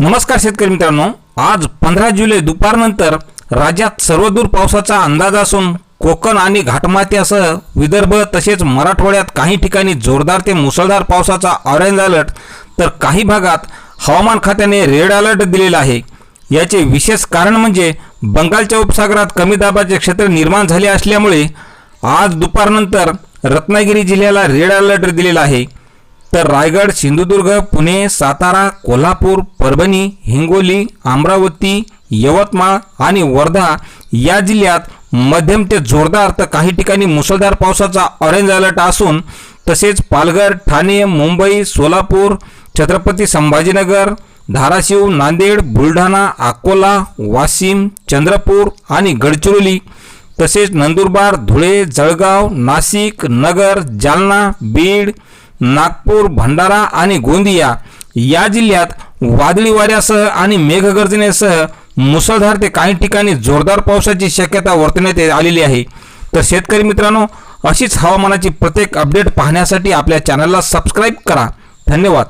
नमस्कार शेतकरी मित्रांनो. आज पंधरा जुलै दुपारनंतर राज्यात सर्वदूर पावसाचा अंदाज असून कोकण आणि घाटमाथ्यासह विदर्भ तसेच मराठवाड्यात काही ठिकाणी जोरदार ते मुसळधार पावसाचा ऑरेंज अलर्ट तर काही भागात हवामान खात्याने रेड अलर्ट दिलेला आहे. याचे विशेष कारण म्हणजे बंगालच्या उपसागरात कमी दाबाचे क्षेत्र निर्माण झाले असल्यामुळे आज दुपारनंतर रत्नागिरी जिल्ह्याला रेड अलर्ट दिलेला आहे. तर रायगड सिंधुदुर्ग पुणे सातारा कोल्हापूर परभणी हिंगोली अमरावती यवतमाळ आणि वर्धा या जिल्ह्यात मध्यम ते जोरदार तर काही ठिकाणी मुसळधार पावसाचा ऑरेंज अलर्ट असून तसेच पालघर ठाणे मुंबई सोलापूर छत्रपती संभाजीनगर धाराशिव नांदेड बुलढाणा अकोला वाशिम चंद्रपूर आणि गडचिरोली तसेच नंदुरबार धुळे जळगाव नाशिक नगर जालना बीड नागपूर भंडारा आणि गोंदिया या जिल्ह्यात वादळी वाऱ्यासह आणि मेघगर्जनेसह मुसळधार ते काही ठिकाणी जोरदार पावसाची शक्यता वर्तवण्यात आलेली आहे. तर शेतकरी मित्रांनो अशीच हवामानाची प्रत्येक अपडेट पाहण्यासाठी आपल्या चॅनलला सबस्क्राईब करा. धन्यवाद.